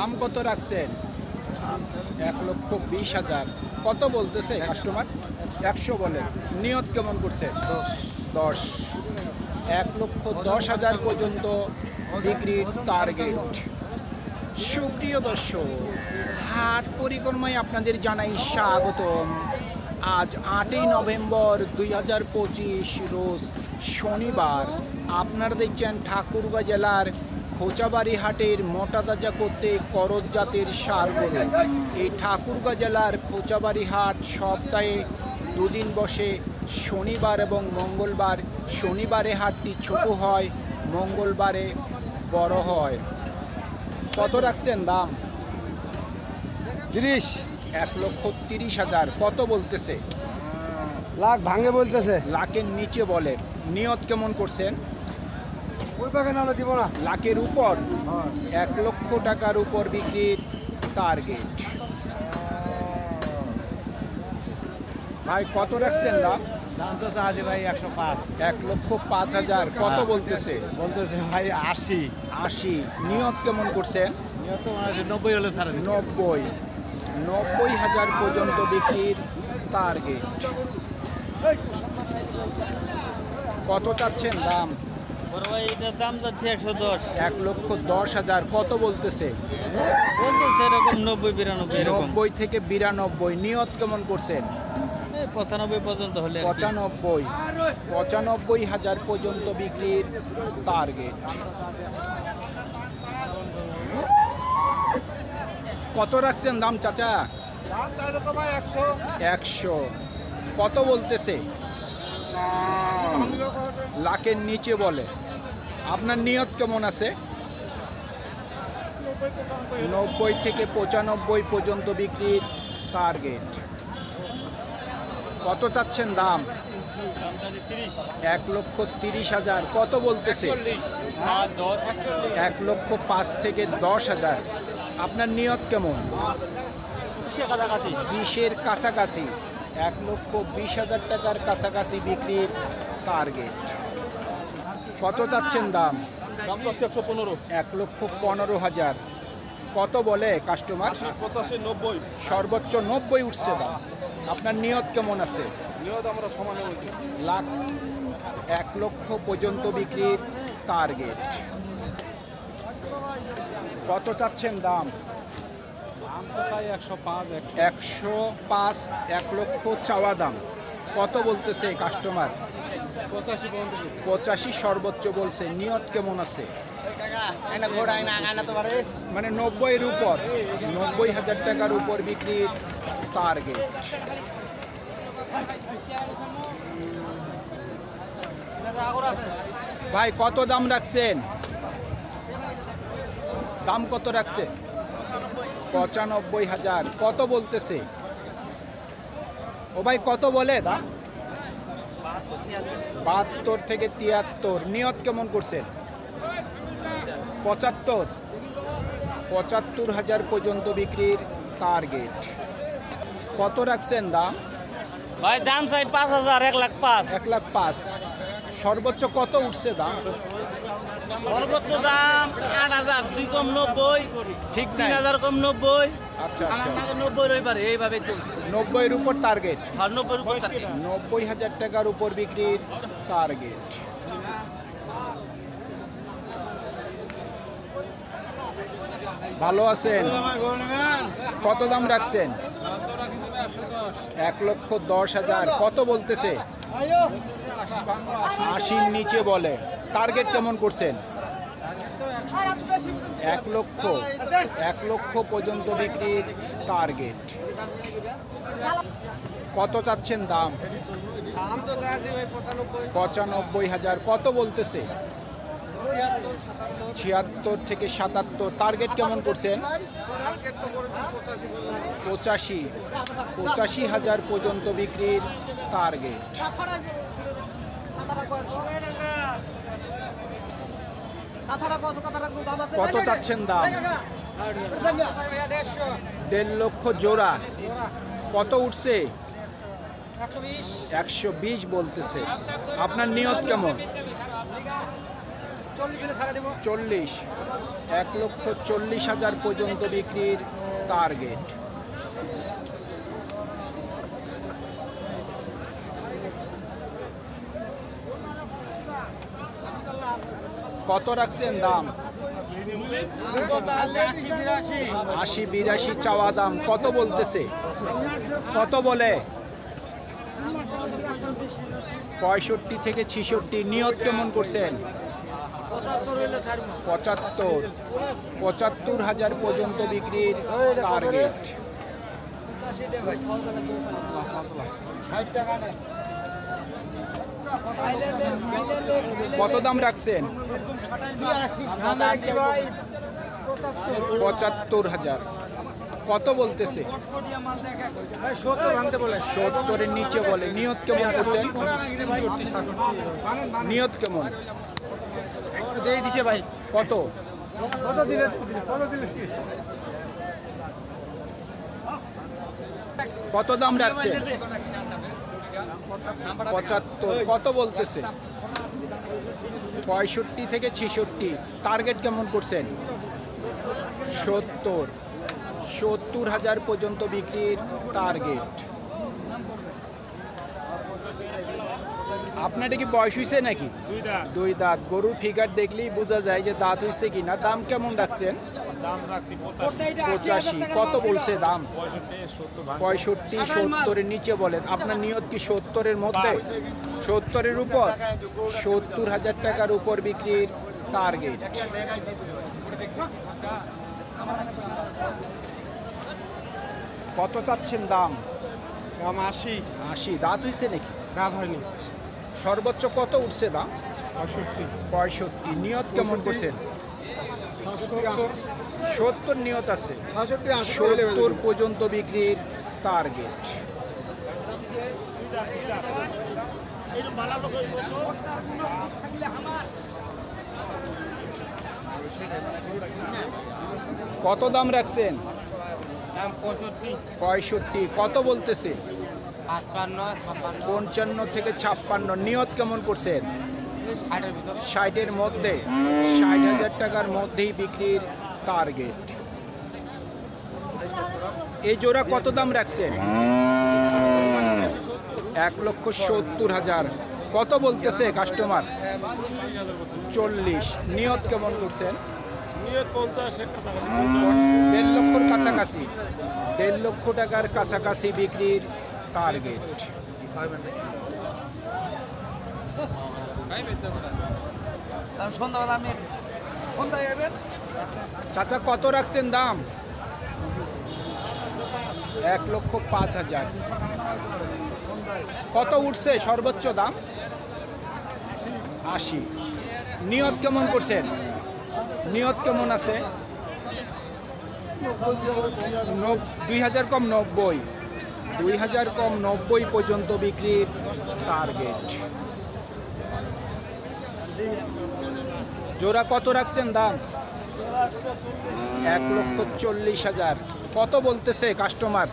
দাম কত রাখছেন? এক লক্ষ বিশ হাজার। কত বলতেছে কাস্টমার একশো বলে। নিয়ত কেমন করছে? দশ। এক লক্ষ দশ হাজার পর্যন্ত বিক্রির টার্গেট সুপ্রিয় দর্শক হাট পরিক্রমায় আপনাদের জানাই স্বাগতম। আজ আটই নভেম্বর দুই হাজার পঁচিশ রোজ শনিবার। আপনারা দেখছেন ঠাকুরগাঁ জেলার খোঁচাবাড়ি হাটের মোটা তাজা করতে করদ জাতের সার গরু। এই ঠাকুরগাঁ জেলার খোঁচাবাড়ি হাট সপ্তাহে দুদিন বসে শনিবার এবং মঙ্গলবার। শনিবারে হাটটি ছোট হয় মঙ্গলবারে বড় হয়। কত রাখছেন দাম? তিরিশ। এক লক্ষ তিরিশ হাজার। কত বলতেছে? লাখ ভাঙে বলতেছে। লাখের নিচে বলে। নিয়ত কেমন করছেন? দিব না। লাখের উপর? এক লক্ষ টাকার উপর বিক্রির টার্গেট ভাই কত রাখছেন দাম দাম তো চাহাজি ভাই একশো পাঁচ। এক লক্ষ পাঁচ হাজার। কত বলতেছে? বলতেছে ভাই আশি। আশি। নিয়ত কেমন করছেন? মানে নব্বই হলে ছাড়ে নব্বই। নব্বই হাজার পর্যন্ত বিক্রির টার্গেট কত চাচ্ছেন দাম? এটার দাম যাচ্ছে একশো দশ। এক লক্ষ দশ হাজার কত বলতেছে? বলতেছে এরকম নব্বই বিরানব্বই নব্বই থেকে বিরানব্বই নিয়ত কেমন করছেন? পঁচানব্বই পর্যন্ত হলে পঁচানব্বই পঁচানব্বই হাজার পর্যন্ত বিক্রির টার্গেট কত রাখছেন দাম চাচা? একশো। কত বলতেছে? লাখের নিচে বলে। আপনার নিয়ত কেমন আছে? নব্বই থেকে পঁচানব্বই পর্যন্ত বিক্রির টার্গেট কত চাচ্ছেন দাম? এক লক্ষ তিরিশ হাজার। কত বলতেছে? এক লক্ষ পাঁচ থেকে দশ হাজার। আপনার নিয়ত কেমন? বিশের কাছাকাছি। এক লক্ষ বিশ হাজার টাকার কাছাকাছি বিক্রির টার্গেট। কত চাচ্ছেন দাম? দাম পাচ্ছে একশো পনেরো। এক লক্ষ পনেরো হাজার। কত বলে কাস্টমার পঁচাশি নব্বই। সর্বোচ্চ নব্বই উঠছে দাম। আপনার নিয়ত কেমন আছে? নিহত আমরা সমানে লাখ এক লক্ষ পর্যন্ত বিক্রির টার্গেট। কত চাচ্ছেন দাম? দাম চাই একশো পাঁচ একশো। পাঁচ এক লক্ষ চাওয়া দাম। কত বলতেছে কাস্টমার পঁচাশি সর্বোচ্চ বলছে। নিয়ত কেমন আছে? মানে নব্বইয়ের উপর। নব্বই হাজার টাকার উপর বিক্রির টার্গেট ভাই, কত দাম রাখছেন? দাম কত রাখছে? পঁচানব্বই হাজার। কত বলতেছে? ও ভাই, কত বলে? দাম বাহাত্তর থেকে তিয়াত্তর। নিয়ত কেমন করছেন পঁচাত্তর। পঁচাত্তর হাজার পর্যন্ত বিক্রির টার্গেট কত রাখছেন দাম? ভাই দাম চাই পাঁচ হাজার এক লাখ পাঁচ। এক লাখ পাঁচ। সর্বোচ্চ কত উঠছে দাম? সর্বোচ্চ দাম আট হাজার দুই কম নব্বই ঠিক তিন হাজার কম নব্বই। আচ্ছা আচ্ছা। নব্বই রই এইভাবে চলছে। নব্বইয়ের উপর টার্গেট আর নব্বই উপর থাকে নব্বই হাজার টাকার উপর বিক্রির টার্গেট ভালো আছেন? কত দাম রাখছেন? এক লক্ষ দশ হাজার। কত বলতেছে? আশির নিচে বলে। টার্গেট কেমন করছেন? এক লক্ষ এক লক্ষ পর্যন্ত বিক্রির টার্গেট কত চাচ্ছেন দাম? পঁচানব্বই হাজার। কত বলতেছে? ছিয়াত্তর থেকে সাতাত্তর। টার্গেট কেমন করছেন? পঁচাশি। পঁচাশি হাজার পর্যন্ত বিক্রির টার্গেট কত চাচ্ছেন দাম? দেড় লক্ষ জোড়া। কত উঠছে? একশো বিশ বলতেছে। আপনার নিয়ত কেমন? চল্লিশ। এক লক্ষ চল্লিশ হাজার পর্যন্ত বিক্রির টার্গেট কত রাখছেন দাম? আশি, বিরাশি চাওয়া দাম। কত বলতেছে? কত বলে? পঁয়ষট্টি থেকে ছিষট্টি। নিয়ত কেমন করছেন? পঁচাত্তর। পঁচাত্তর হাজার পর্যন্ত বিক্রির টার্গেট কত দাম রাখছেন? পঁচাত্তর হাজার। কত বলতেছে? বলে সত্তরের নিচে বলে। নিয়ত কেমন করছেন? নিয়ত কেমন? ভাই কত? কত দাম রাখছেন? পঁচাত্তর। কত বলতেছে? পঁয়ষট্টি থেকে ছেষট্টি। টার্গেট কেমন করছেন? সত্তর। সত্তর হাজার পর্যন্ত বিক্রির টার্গেট আপনার কি বয়স হয়েছে নাকি? দুই দাঁত। দুই দাঁত। গরুর ফিগার দেখলেই বোঝা যায় যে দাঁত হয়েছে কি না দাম কেমন রাখছেন? দাম রাখছি পঁচাশি। কত বলছে দাম? পঁয়ষট্টি সত্তরের নিচে বলেন। আপনার নিয়ত কি সত্তরের মধ্যে? সত্তরের উপর। সত্তর হাজার টাকার উপর বিক্রির টার্গেট কত চাচ্ছেন দাম? দাম আশি। আশি। দাঁত হয়েছে নাকি? রাত হয়নি। সর্বোচ্চ কত উঠছে দাম? পঁয়ষট্টি। পঁয়ষট্টি। নিয়ত কেমন করছেন? সত্তর নিয়ত আছে। সত্তর পর্যন্ত বিক্রির টার্গেট কত দাম রাখছেন? পঁয়ষট্টি। কত বলতেছে? পঞ্চান্ন থেকে ছাপ্পান্ন। নিয়ত কেমন করছেন? ষাটের মধ্যে। ষাট হাজার টাকার মধ্যেই বিক্রির টার্গেট। এই জোড়া কত দাম রাখছেন? এক লক্ষ সত্তর হাজার। কত বলতেছে কাস্টমার চল্লিশ। নিয়ত কেমন করছেন? দেড় লক্ষর কাছাকাছি। দেড় লক্ষ টাকার কাছাকাছি বিক্রির টার্গেট সন্ধ্যাবেলা আমি সন্ধ্যায় চাচা, কত রাখছেন দাম? এক লক্ষ পাঁচ হাজার। কত উঠছে সর্বোচ্চ দাম? আশি। নিয়ত কেমন করছেন? নিয়ত কেমন আছে? দুই হাজার কম নব্বই। দুই হাজার কম নব্বই পর্যন্ত বিক্রির টার্গেট জোড়া কত রাখছেন দাম? এক লক্ষ চল্লিশ হাজার। কত বলতেছে কাস্টমার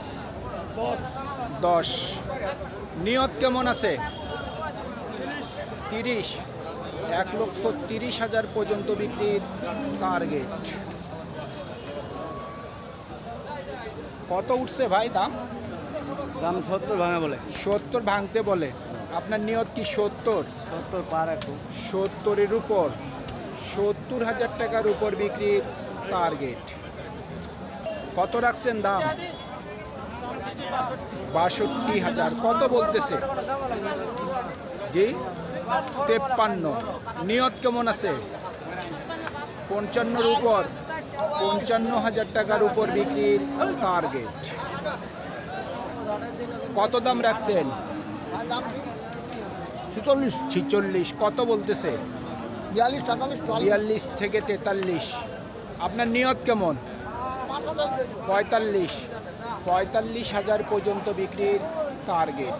দশ। নিয়ত কেমন আছে? তিরিশ। এক লক্ষ তিরিশ হাজার পর্যন্ত বিক্রির টার্গেট কত উঠছে ভাই দাম? দাম সত্তর ভাঙা বলে। সত্তর ভাঙতে বলে। আপনার নিয়ত কি সত্তর? সত্তর পার একটু সত্তরের উপর। সত্তর হাজার টাকার উপর বিক্রির টার্গেট। কত রাখছেন দাম? বাষট্টি হাজার। কত বলতেছে? জি? তেপ্পান্ন। নিয়ত কেমন আছে? পঞ্চান্নর উপর। পঞ্চান্ন হাজার টাকার উপর বিক্রির টার্গেট। কত দাম রাখছেন? ছেচল্লিশ। ছিচল্লিশ। কত বলতেছে? বিয়াল্লিশ তেতাল্লিশ বিয়াল্লিশ থেকে তেতাল্লিশ। আপনার নিয়ত কেমন? পঁয়তাল্লিশ। পঁয়তাল্লিশ হাজার পর্যন্ত বিক্রির টার্গেট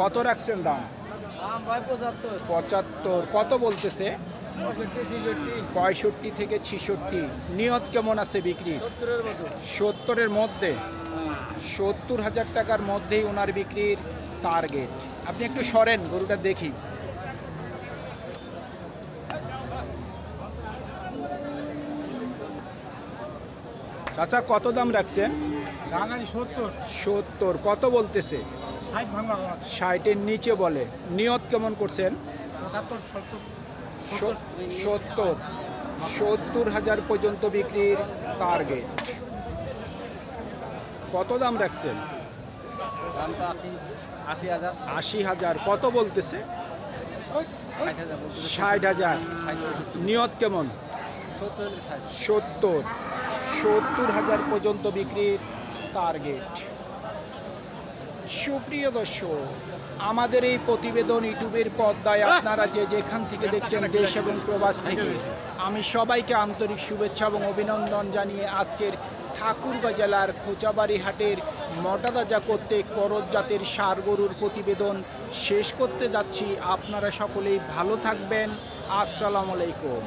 কত রাখছেন দাম? দাম পঁচাত্তর। পঁচাত্তর। কত বলতেছে? পঁয়ষট্টি থেকে ছিষট্টি। নিয়ত কেমন আছে বিক্রি সত্তরের মধ্যে? সত্তর হাজার টাকার মধ্যেই ওনার বিক্রির টার্গেট আপনি একটু সরেন গরুটা দেখি। চাচা কত দাম রাখছেন? সত্তর। কত বলতেছে? ষাটের নিচে বলে। নিয়ত কেমন করছেন? সত্তর সত্তর। হাজার পর্যন্ত বিক্রির টার্গেট কত দাম রাখছেন? আশি আশি হাজার। কত বলতেছে? ষাট হাজার। নিয়ত কেমন? সত্তর। সত্তর হাজার পর্যন্ত বিক্রির টার্গেট সুপ্রিয় দর্শক আমাদের এই প্রতিবেদন ইউটিউবের পর্দায় আপনারা যে যেখান থেকে দেখছেন দেশ এবং প্রবাস থেকে আমি সবাইকে আন্তরিক শুভেচ্ছা এবং অভিনন্দন জানিয়ে আজকের ঠাকুরগাঁ জেলার খোঁচাবাড়ি হাটের মর্যাদা করতে করজ জাতের সার গরুর প্রতিবেদন শেষ করতে যাচ্ছি। আপনারা সকলেই ভালো থাকবেন। আসসালামু আলাইকুম।